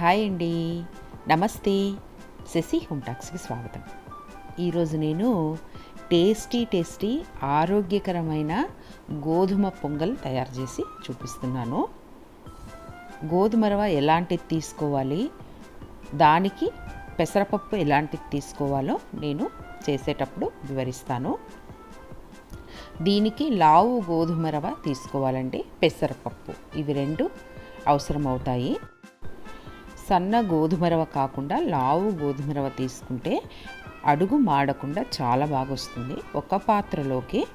Hi అండి. నమస్తే. శశి హోమ్టాక్స్కి స్వాగతం. ఈరోజు నేను టేస్టీ టేస్టీ ఆరోగ్యకరమైన గోధుమ పొంగల్ తయారు చేసి చూపిస్తున్నాను. గోధుమ రవ ఎలాంటిది తీసుకోవాలి? దానికి పెసరపప్పు ఎలాంటిది తీసుకోవాలో నేను చేసేటప్పుడు వివరిస్తాను. దీనికి లావు గోధుమ రవ తీసుకోవాలండి పెసరపప్పు. ఇవి రెండు అవసరం అవుతాయి సన్న గోధుమ రవ కాకుండా లావు గోధుమ రవ తీసుకుంటే అడుగు మాడకుండా చాలా బాగా వస్తుంది ఒక పాత్రలోకి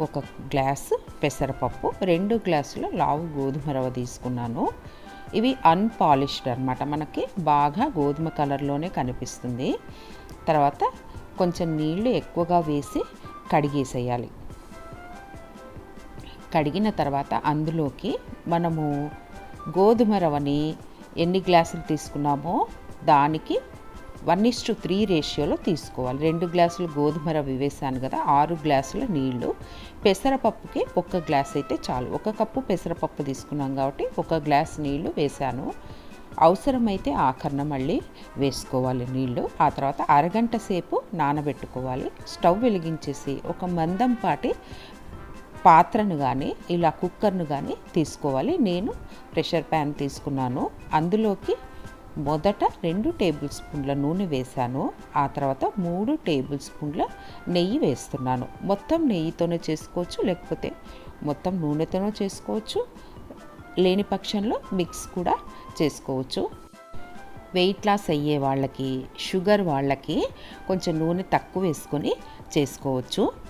ఒక గ్లాసు పెసరపప్పు రెండు గ్లాసుల లావు గోధుమ రవ తీసుకున్నాను. ఇవి అన్పాలిష్డ్ అనమాట మనకి బాగా గోధుమ కలర్లోనే కనిపిస్తుంది. తర్వాత కొంచెం నీళ్ళు ఎక్కువగా వేసి కడిగేసేయాలి. కడిగిన తర్వాత అందులోకి మనము గోధుమ రవని ఎన్ని గ్లాసులు తీసుకున్నామో దానికి వన్ ఇస్ టు త్రీ రేషియోలో తీసుకోవాలి. రెండు గ్లాసులు గోధుమ రవ్వ వేసాను కదా ఆరు గ్లాసుల నీళ్ళు. పెసరపప్పుకి ఒక గ్లాస్ అయితే చాలు. ఒక కప్పు పెసరపప్పు తీసుకున్నాం కాబట్టి ఒక గ్లాస్ నీళ్ళు వేసాను. అవసరమైతే ఆఖరణ మళ్ళీ వేసుకోవాలి నీళ్ళు. ఆ తర్వాత అరగంట సేపు నానబెట్టుకోవాలి. స్టవ్ వెలిగించేసి ఒక మందంపాటి పాత్రను కానీ ఇలా కుక్కర్ను కానీ తీసుకోవాలి. నేను ప్రెషర్ ప్యాన్ తీసుకున్నాను. అందులోకి మొదట రెండు టేబుల్ స్పూన్ల నూనె వేశాను. ఆ తర్వాత మూడు టేబుల్ స్పూన్ల నెయ్యి వేస్తున్నాను. మొత్తం నెయ్యితోనే చేసుకోవచ్చు లేకపోతే మొత్తం నూనెతోనే చేసుకోవచ్చు. లేని పక్షంలో మిక్స్ కూడా చేసుకోవచ్చు. వెయిట్ లాస్ అయ్యే వాళ్ళకి షుగర్ వాళ్ళకి కొంచెం నూనె తక్కువ వేసుకొని చేసుకోవచ్చు.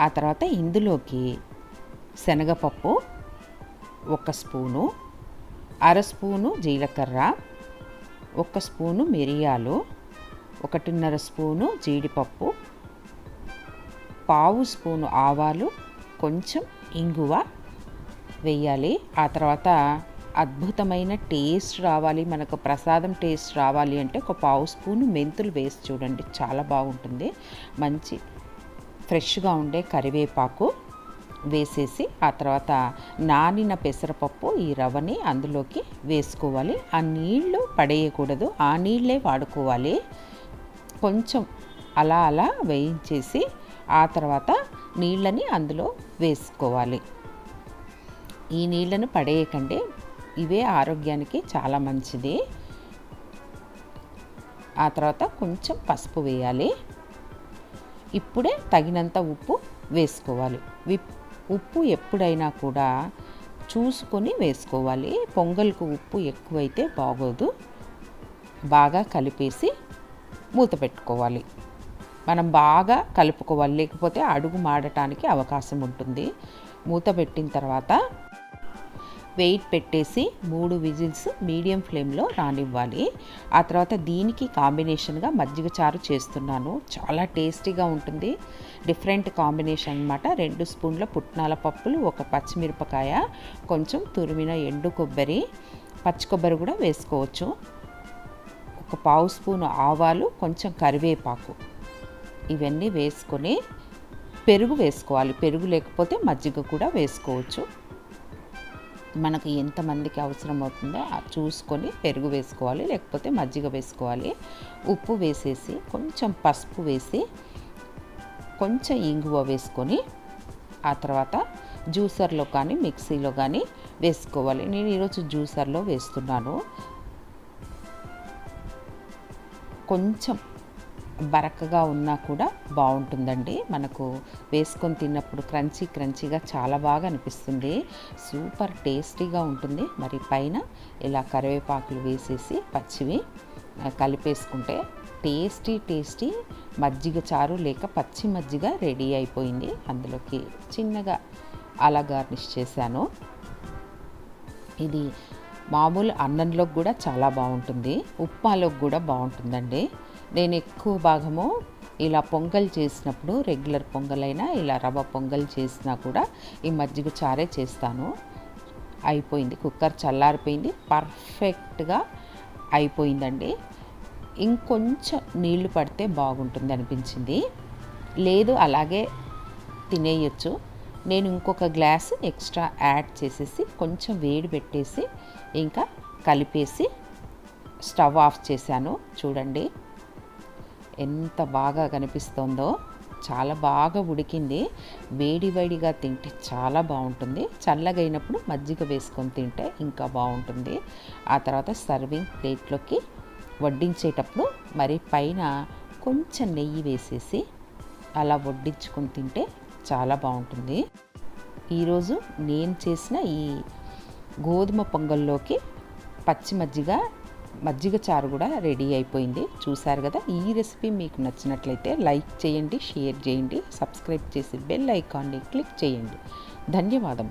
ఆ తర్వాత ఇందులోకి శనగపప్పు ఒక స్పూను అర స్పూను జీలకర్ర ఒక స్పూను మిరియాలు ఒకటిన్నర స్పూను జీడిపప్పు పావు స్పూను ఆవాలు కొంచెం ఇంగువ వేయాలి. ఆ తర్వాత అద్భుతమైన టేస్ట్ రావాలి. మనకు ప్రసాదం టేస్ట్ రావాలి అంటే ఒక పావు స్పూను మెంతులు వేసి చూడండి. చాలా బాగుంటుంది. మంచి ఫ్రెష్గా ఉండే కరివేపాకు వేసేసి ఆ తర్వాత నానిన పెసరపప్పు ఈ రవ్వని అందులోకి వేసుకోవాలి. ఆ నీళ్ళు పడేయకూడదు. ఆ నీళ్ళే వాడుకోవాలి. కొంచెం అలా అలా వేయించేసి ఆ తర్వాత నీళ్ళని అందులో వేసుకోవాలి. ఈ నీళ్ళను పడేయకండి. ఇవే ఆరోగ్యానికి చాలా మంచిది. ఆ తర్వాత కొంచెం పసుపు వేయాలి. ఇప్పుడే తగినంత ఉప్పు వేసుకోవాలి. ఉప్పు ఎప్పుడైనా కూడా చూసుకొని వేసుకోవాలి. పొంగల్కు ఉప్పు ఎక్కువైతే బాగోదు. బాగా కలిపేసి మూత పెట్టుకోవాలి. మనం బాగా కలుపుకోవాలి. లేకపోతే అడుగు మాడటానికి అవకాశం ఉంటుంది. మూత పెట్టిన తర్వాత వెయిట్ పెట్టేసి మూడు విజిల్స్ మీడియం ఫ్లేమ్లో రానివ్వాలి. ఆ తర్వాత దీనికి కాంబినేషన్గా మజ్జిగ చారు చేస్తున్నాను. చాలా టేస్టీగా ఉంటుంది. డిఫరెంట్ కాంబినేషన్ అనమాట రెండు స్పూన్ల పుట్నాల పప్పులు ఒక పచ్చిమిరపకాయ కొంచెం తురిమిన ఎండు కొబ్బరి పచ్చి కొబ్బరి కూడా వేసుకోవచ్చు. ఒక పావు స్పూను ఆవాలు కొంచెం కరివేపాకు. ఇవన్నీ వేసుకొని పెరుగు వేసుకోవాలి. పెరుగు లేకపోతే మజ్జిగ కూడా వేసుకోవచ్చు. మనకు ఎంతమందికి అవసరం అవుతుందో చూసుకొని పెరుగు వేసుకోవాలి లేకపోతే మజ్జిగ వేసుకోవాలి. ఉప్పు వేసేసి కొంచెం పసుపు వేసి కొంచెం ఇంగువ వేసుకొని ఆ తర్వాత జ్యూసర్లో కానీ మిక్సీలో కానీ వేసుకోవాలి. నేను ఈరోజు జ్యూసర్లో వేస్తున్నాను. కొంచెం బరకగా ఉన్నా కూడా బాగుంటుందండి. మనకు వేసుకొని తిన్నప్పుడు క్రంచీ క్రంచీగా చాలా బాగా అనిపిస్తుంది. సూపర్ టేస్టీగా ఉంటుంది. మరి పైన ఇలా కరివేపాకులు వేసేసి పచ్చివి కలిపేసుకుంటే టేస్టీ టేస్టీ మజ్జిగ చారు లేక పచ్చి మజ్జిగ రెడీ అయిపోయింది. అందులోకి చిన్నగా అలా గార్నిష్ చేశాను. ఇది మామూలు అన్నంలోకి కూడా చాలా బాగుంటుంది. ఉప్మాలోకి కూడా బాగుంటుందండి. నేను ఎక్కువ భాగము ఇలా పొంగల్ చేసినప్పుడు రెగ్యులర్ పొంగలైనా ఇలా రవ్వ పొంగల్ చేసినా కూడా ఈ మజ్జిగ చారే చేస్తాను. అయిపోయింది. కుక్కర్ చల్లారిపోయింది. పర్ఫెక్ట్గా అయిపోయిందండి. ఇంకొంచెం నీళ్ళు పడితే బాగుంటుంది అనిపించింది. లేదు అలాగే తినేయచ్చు. నేను ఇంకొక గ్లాస్ ఎక్స్ట్రా యాడ్ చేసేసి కొంచెం వేడి పెట్టేసి ఇంకా కలిపేసి స్టవ్ ఆఫ్ చేశాను. చూడండి. ఎంత బాగా కనిపిస్తుందో చాలా బాగా ఉడికింది. వేడి వేడిగా తింటే చాలా బాగుంటుంది. చల్లగైనప్పుడు మజ్జిగ వేసుకొని తింటే ఇంకా బాగుంటుంది. ఆ తర్వాత సర్వింగ్ ప్లేట్లోకి వడ్డించేటప్పుడు మరి పైన కొంచెం నెయ్యి వేసేసి అలా వడ్డించుకొని తింటే చాలా బాగుంటుంది. ఈరోజు నేను చేసిన ఈ గోధుమ పొంగల్లోకి పచ్చి మజ్జిగ మజ్జిగ చారు కూడా రెడీ అయిపోయింది. చూసారు కదా? ఈ రెసిపీ మీకు నచ్చినట్లయితే లైక్ చేయండి షేర్ చేయండి సబ్స్క్రైబ్ చేసి బెల్ ఐకాన్ని క్లిక్ చేయండి. ధన్యవాదం